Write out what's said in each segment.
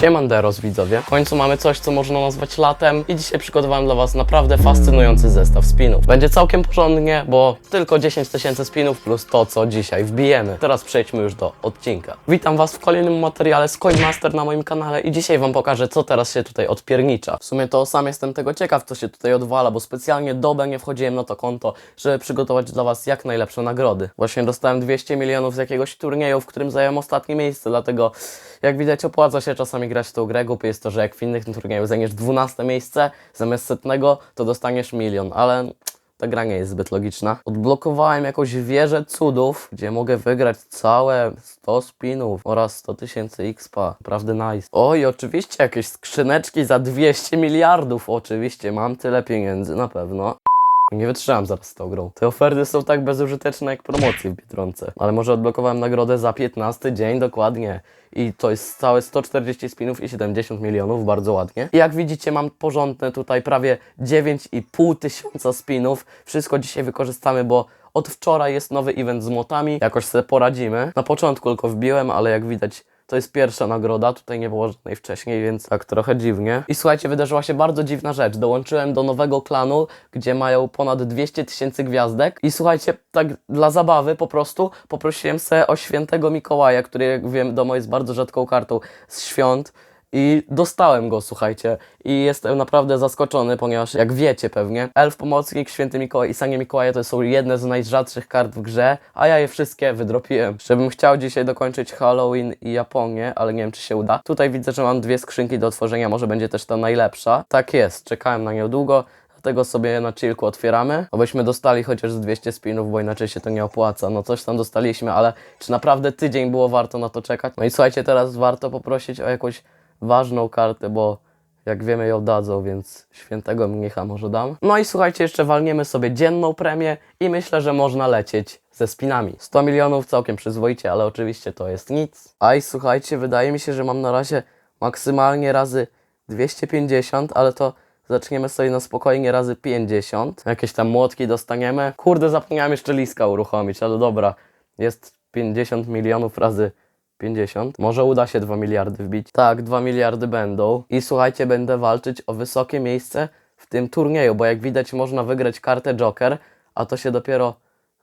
Siemanderos widzowie. W końcu mamy coś, co można nazwać latem i dzisiaj przygotowałem dla Was naprawdę fascynujący zestaw spinów. Będzie całkiem porządnie, bo tylko 10 tysięcy spinów plus to, co dzisiaj wbijemy. Teraz przejdźmy już do odcinka. Witam Was w kolejnym materiale z Coinmaster na moim kanale i dzisiaj Wam pokażę, co teraz się tutaj odpiernicza. W sumie to sam jestem tego ciekaw, co się tutaj odwala, bo specjalnie dobę nie wchodziłem na to konto, żeby przygotować dla Was jak najlepsze nagrody. Właśnie dostałem 200 milionów z jakiegoś turnieju, w którym zająłem ostatnie miejsce, dlatego jak widać opłaca się czasami grać w tą grę. Głupie jest to, że jak w innych turniejach zajmiesz 12 miejsce, zamiast setnego, to dostaniesz milion, ale ta gra nie jest zbyt logiczna. Odblokowałem jakąś wieżę cudów, gdzie mogę wygrać całe 100 spinów oraz 100 tysięcy XP. Naprawdę nice. Oj, oczywiście jakieś skrzyneczki za 200 miliardów. Oczywiście, mam tyle pieniędzy, na pewno. Nie wytrzymam zaraz z tą grą. Te oferty są tak bezużyteczne jak promocje w Biedronce. Ale może odblokowałem nagrodę za 15 dzień dokładnie. I to jest całe 140 spinów i 70 milionów, bardzo ładnie. I jak widzicie mam porządne tutaj prawie 9,5 tysiąca spinów. Wszystko dzisiaj wykorzystamy, bo od wczoraj jest nowy event z motami. Jakoś sobie poradzimy. Na początku tylko wbiłem, ale jak widać to jest pierwsza nagroda, tutaj nie było żadnej wcześniej, więc tak trochę dziwnie. I słuchajcie, wydarzyła się bardzo dziwna rzecz. Dołączyłem do nowego klanu, gdzie mają ponad 200 tysięcy gwiazdek. I słuchajcie, tak dla zabawy po prostu poprosiłem se o świętego Mikołaja, który jak wiem, domo jest bardzo rzadką kartą z świąt. I dostałem go, słuchajcie. I jestem naprawdę zaskoczony, ponieważ jak wiecie pewnie, Elf Pomocnik, Święty Mikołaj i Sanie Mikołaje to są jedne z najrzadszych kart w grze, a ja je wszystkie wydropiłem. Żebym chciał dzisiaj dokończyć Halloween i Japonię, ale nie wiem czy się uda. Tutaj widzę, że mam dwie skrzynki do otworzenia, może będzie też ta najlepsza. Tak jest, czekałem na nią długo. Dlatego sobie na chillku otwieramy, abyśmy dostali chociaż z 200 spinów, bo inaczej się to nie opłaca. No coś tam dostaliśmy, ale czy naprawdę tydzień było warto na to czekać? No i słuchajcie, teraz warto poprosić o jakąś ważną kartę, bo jak wiemy ją dadzą, więc świętego mnicha może dam. No i słuchajcie, jeszcze walniemy sobie dzienną premię i myślę, że można lecieć ze spinami. 100 milionów całkiem przyzwoicie, ale oczywiście to jest nic. A i słuchajcie, wydaje mi się, że mam na razie maksymalnie razy 250, ale to zaczniemy sobie na spokojnie razy 50. Jakieś tam młotki dostaniemy. Kurde, zapomniałem jeszcze liska uruchomić, ale dobra. Jest 50 milionów razy 50. Może uda się 2 miliardy wbić. Tak, 2 miliardy będą. I słuchajcie, będę walczyć o wysokie miejsce w tym turnieju, bo jak widać można wygrać kartę Joker, a to się dopiero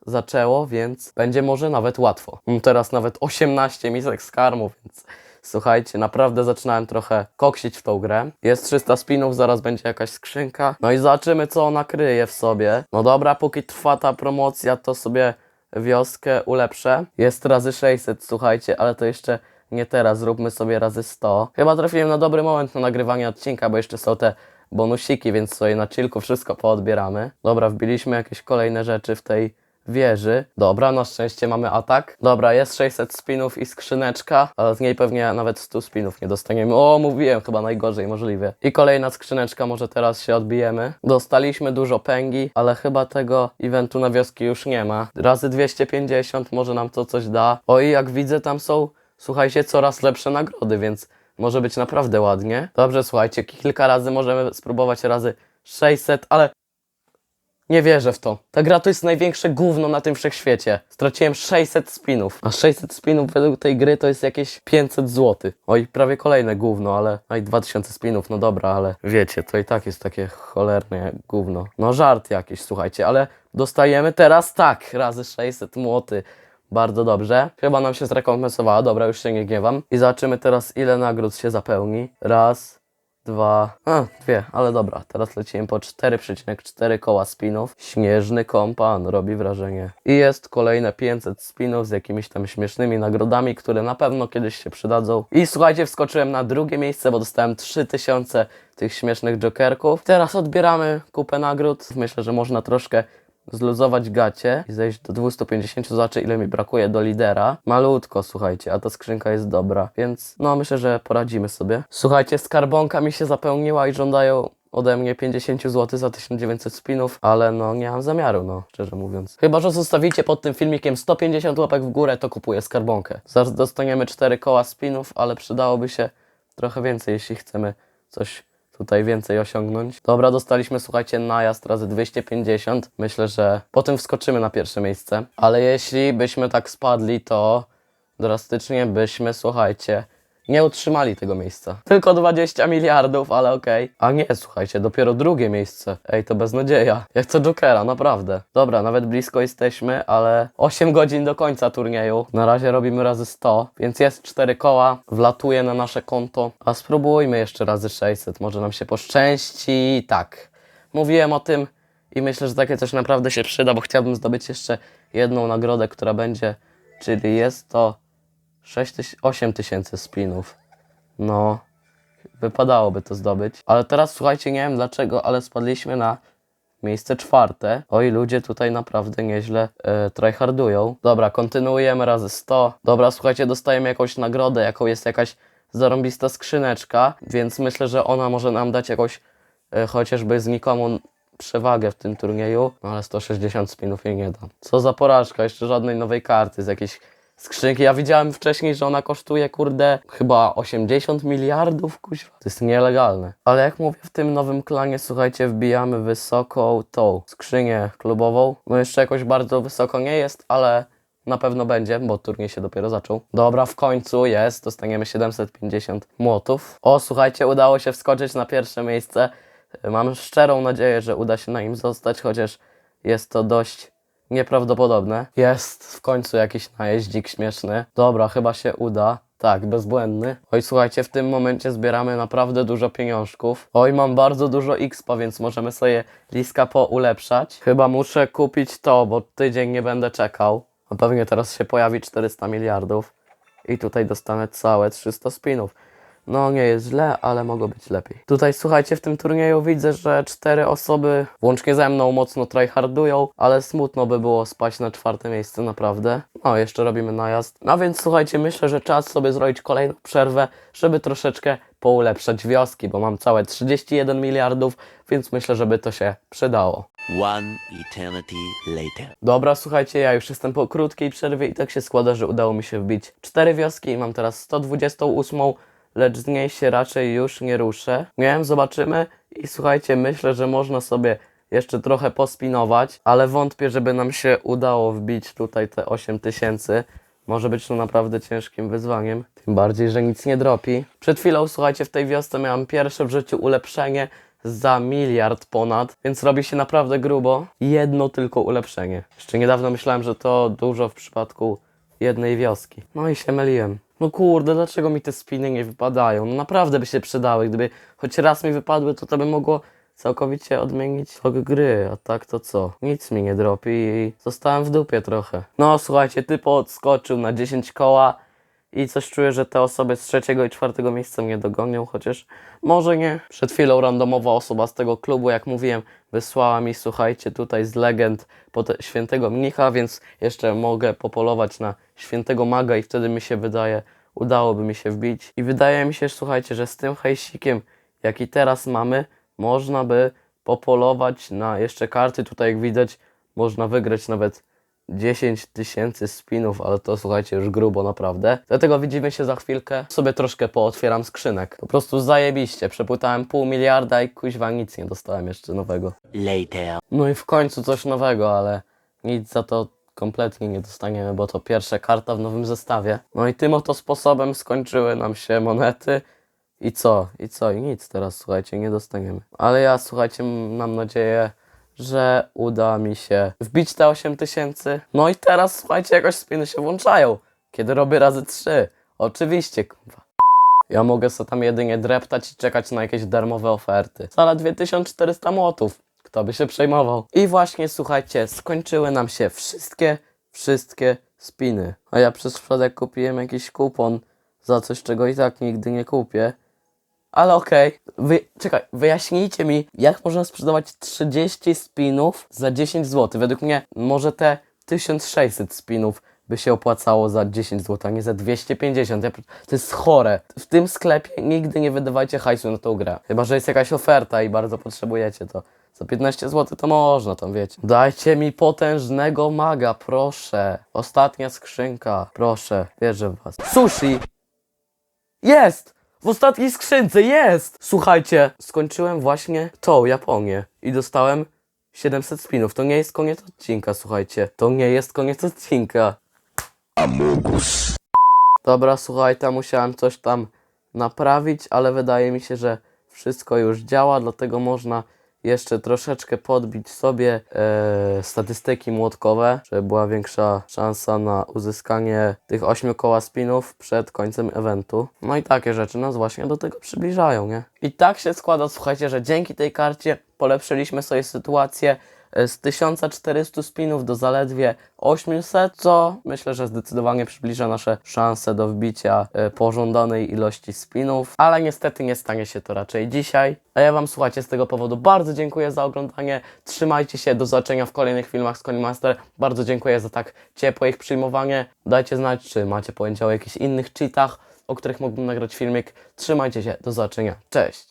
zaczęło, więc będzie może nawet łatwo. Mam teraz nawet 18 misek z karmu, więc słuchajcie, naprawdę zaczynałem trochę koksić w tą grę. Jest 300 spinów, zaraz będzie jakaś skrzynka. No i zobaczymy, co ona kryje w sobie. No dobra, póki trwa ta promocja, to sobie wioskę ulepszę. Jest razy 600, słuchajcie, ale to jeszcze nie teraz, zróbmy sobie razy 100. Chyba trafiłem na dobry moment na nagrywanie odcinka, bo jeszcze są te bonusiki, więc sobie na chillku wszystko poodbieramy. Dobra, wbiliśmy jakieś kolejne rzeczy w tej wieży. Dobra, na szczęście mamy atak. Dobra, jest 600 spinów i skrzyneczka, ale z niej pewnie nawet 100 spinów nie dostaniemy. O, mówiłem, chyba najgorzej możliwie. I kolejna skrzyneczka, może teraz się odbijemy. Dostaliśmy dużo pęgi, ale chyba tego eventu na wioski już nie ma. Razy 250, może nam to coś da. O i jak widzę, tam są, słuchajcie, coraz lepsze nagrody, więc może być naprawdę ładnie. Dobrze, słuchajcie, kilka razy możemy spróbować razy 600, ale nie wierzę w to. Ta gra to jest największe gówno na tym wszechświecie. Straciłem 600 spinów. A 600 spinów według tej gry to jest jakieś 500 zł. Oj, prawie kolejne gówno, ale... No i 2000 spinów, no dobra, ale wiecie, to i tak jest takie cholerne gówno. No żart jakiś, słuchajcie, ale dostajemy teraz tak, razy 600 młoty. Bardzo dobrze. Chyba nam się zrekompensowała. Dobra, już się nie gniewam. I zobaczymy teraz, ile nagród się zapełni. Raz, dwa, a, dwie, ale dobra, teraz lecimy po 4,4 koła spinów. Śnieżny kompan, robi wrażenie. I jest kolejne 500 spinów z jakimiś tam śmiesznymi nagrodami, które na pewno kiedyś się przydadzą. I słuchajcie, wskoczyłem na drugie miejsce, bo dostałem 3000 tych śmiesznych jokerków. Teraz odbieramy kupę nagród. Myślę, że można troszkę zluzować gacie i zejść do 250, zobaczę ile mi brakuje do lidera. Malutko, słuchajcie, a ta skrzynka jest dobra, więc no myślę, że poradzimy sobie. Słuchajcie, skarbonka mi się zapełniła i żądają ode mnie 50 zł za 1900 spinów, ale no nie mam zamiaru, no szczerze mówiąc. Chyba, że zostawicie pod tym filmikiem 150 łapek w górę, to kupuję skarbonkę. Zaraz dostaniemy 4 koła spinów, ale przydałoby się trochę więcej, jeśli chcemy coś tutaj więcej osiągnąć. Dobra, dostaliśmy, słuchajcie, najazd razy 250. Myślę, że po tym wskoczymy na pierwsze miejsce. Ale jeśli byśmy tak spadli, to drastycznie byśmy, słuchajcie, Nie utrzymali tego miejsca. Tylko 20 miliardów, ale okej. A nie, słuchajcie, dopiero drugie miejsce. Ej, to beznadzieja. Jak to Jokera, naprawdę. Dobra, nawet blisko jesteśmy, ale 8 godzin do końca turnieju. Na razie robimy razy 100, więc jest 4 koła. Wlatuje na nasze konto. A spróbujmy jeszcze razy 600. Może nam się poszczęści. Tak. Mówiłem o tym i myślę, że takie coś naprawdę się przyda, bo chciałbym zdobyć jeszcze jedną nagrodę, która będzie, czyli jest to 6 tyś- 8 tysięcy spinów. No, wypadałoby to zdobyć. Ale teraz słuchajcie, nie wiem dlaczego, ale spadliśmy na miejsce czwarte. Oj, ludzie tutaj naprawdę nieźle e, tryhardują. Dobra, kontynuujemy razy 100. Dobra, słuchajcie, dostajemy jakąś nagrodę, jaką jest jakaś zarąbista skrzyneczka, więc myślę, że ona może nam dać jakąś e, chociażby znikomą przewagę w tym turnieju, no ale 160 spinów jej nie da. Co za porażka, jeszcze żadnej nowej karty z jakiejś skrzynki. Ja widziałem wcześniej, że ona kosztuje, kurde, chyba 80 miliardów, kuźwa. To jest nielegalne. Ale jak mówię, w tym nowym klanie, słuchajcie, wbijamy wysoką tą skrzynię klubową. No jeszcze jakoś bardzo wysoko nie jest, ale na pewno będzie, bo turniej się dopiero zaczął. Dobra, w końcu jest, dostaniemy 750 młotów. O, słuchajcie, udało się wskoczyć na pierwsze miejsce. Mam szczerą nadzieję, że uda się na nim zostać, chociaż jest to dość nieprawdopodobne. Jest w końcu jakiś najeździk śmieszny. Dobra, chyba się uda. Tak, bezbłędny. Oj, słuchajcie, w tym momencie zbieramy naprawdę dużo pieniążków. Oj, mam bardzo dużo XP, więc możemy sobie liska poulepszać. Chyba muszę kupić to, bo tydzień nie będę czekał. A pewnie teraz się pojawi 400 miliardów. I tutaj dostanę całe 300 spinów. No nie jest źle, ale mogło być lepiej. Tutaj słuchajcie, w tym turnieju widzę, że cztery osoby, łącznie ze mną, mocno tryhardują, ale smutno by było spaść na czwarte miejsce, naprawdę. No, jeszcze robimy najazd. No więc słuchajcie, myślę, że czas sobie zrobić kolejną przerwę, żeby troszeczkę poulepszać wioski, bo mam całe 31 miliardów, więc myślę, żeby to się przydało. One eternity later. Dobra, słuchajcie, ja już jestem po krótkiej przerwie i tak się składa, że udało mi się wbić cztery wioski i mam teraz 128, lecz z niej się raczej już nie ruszę. Nie wiem, zobaczymy i słuchajcie, myślę, że można sobie jeszcze trochę pospinować, ale wątpię, żeby nam się udało wbić tutaj te 8000. Może być to naprawdę ciężkim wyzwaniem, tym bardziej, że nic nie dropi. Przed chwilą, słuchajcie, w tej wiosce miałam pierwsze w życiu ulepszenie za miliard ponad, więc robi się naprawdę grubo. Jedno tylko ulepszenie. Jeszcze niedawno myślałem, że to dużo w przypadku jednej wioski. No i się myliłem. No kurde, dlaczego mi te spiny nie wypadają? No naprawdę by się przydały. Gdyby choć raz mi wypadły, to to by mogło całkowicie odmienić tok gry, a tak to co? Nic mi nie dropi i zostałem w dupie trochę. No słuchajcie, typo odskoczył na 10 koła i coś czuję, że te osoby z trzeciego i czwartego miejsca mnie dogonią, chociaż może nie. Przed chwilą randomowa osoba z tego klubu, jak mówiłem, wysłała mi, słuchajcie, tutaj z legend pod świętego mnicha, więc jeszcze mogę popolować na świętego maga i wtedy mi się wydaje, udałoby mi się wbić. I wydaje mi się, słuchajcie, że z tym hejsikiem, jaki teraz mamy, można by popolować na jeszcze karty. Tutaj jak widać, można wygrać nawet 10 tysięcy spinów, ale to słuchajcie już grubo naprawdę. Dlatego widzimy się za chwilkę. Sobie troszkę pootwieram skrzynek. Po prostu zajebiście. Przepłytałem pół miliarda i kuźwa nic nie dostałem jeszcze nowego. Later. No i w końcu coś nowego, ale nic za to kompletnie nie dostaniemy, bo to pierwsza karta w nowym zestawie. No i tym oto sposobem skończyły nam się monety. I co? I co? I nic teraz, słuchajcie, nie dostaniemy. Ale ja, słuchajcie, mam nadzieję, że uda mi się wbić te 8000. No i teraz, słuchajcie, jakoś spiny się włączają. Kiedy robię razy 3. Oczywiście, kurwa. Ja mogę sobie tam jedynie dreptać i czekać na jakieś darmowe oferty. Zaledwie 1400 młotów. Kto by się przejmował? I właśnie, słuchajcie, skończyły nam się wszystkie, wszystkie spiny. A ja przez przypadek kupiłem jakiś kupon za coś, czego i tak nigdy nie kupię. Ale okej, Wy, czekaj, wyjaśnijcie mi, jak można sprzedawać 30 spinów za 10 zł. Według mnie może te 1600 spinów by się opłacało za 10 zł, a nie za 250. Ja, to jest chore. W tym sklepie nigdy nie wydawajcie hajsu na tą grę. Chyba, że jest jakaś oferta i bardzo potrzebujecie to. Za 15 zł to można, tam wiecie. Dajcie mi potężnego maga, proszę. Ostatnia skrzynka, proszę. Wierzę w was. Sushi! Jest! W ostatniej skrzynce jest! Słuchajcie, skończyłem właśnie tą Japonię i dostałem 700 spinów. To nie jest koniec odcinka, słuchajcie. To nie jest koniec odcinka. Dobra, słuchaj, tam musiałem coś tam naprawić, ale wydaje mi się, że wszystko już działa, dlatego można jeszcze troszeczkę podbić sobie e, statystyki młotkowe, żeby była większa szansa na uzyskanie tych 8 koła spinów przed końcem eventu. No i takie rzeczy nas właśnie do tego przybliżają, nie? I tak się składa, słuchajcie, że dzięki tej karcie polepszyliśmy sobie sytuację z 1400 spinów do zaledwie 800, co myślę, że zdecydowanie przybliża nasze szanse do wbicia e, pożądanej ilości spinów, ale niestety nie stanie się to raczej dzisiaj. A ja Wam słuchajcie z tego powodu bardzo dziękuję za oglądanie. Trzymajcie się, do zobaczenia w kolejnych filmach z Master. Bardzo dziękuję za tak ciepłe ich przyjmowanie. Dajcie znać, czy macie pojęcie o jakichś innych cheatach, o których mógłbym nagrać filmik. Trzymajcie się, do zobaczenia. Cześć!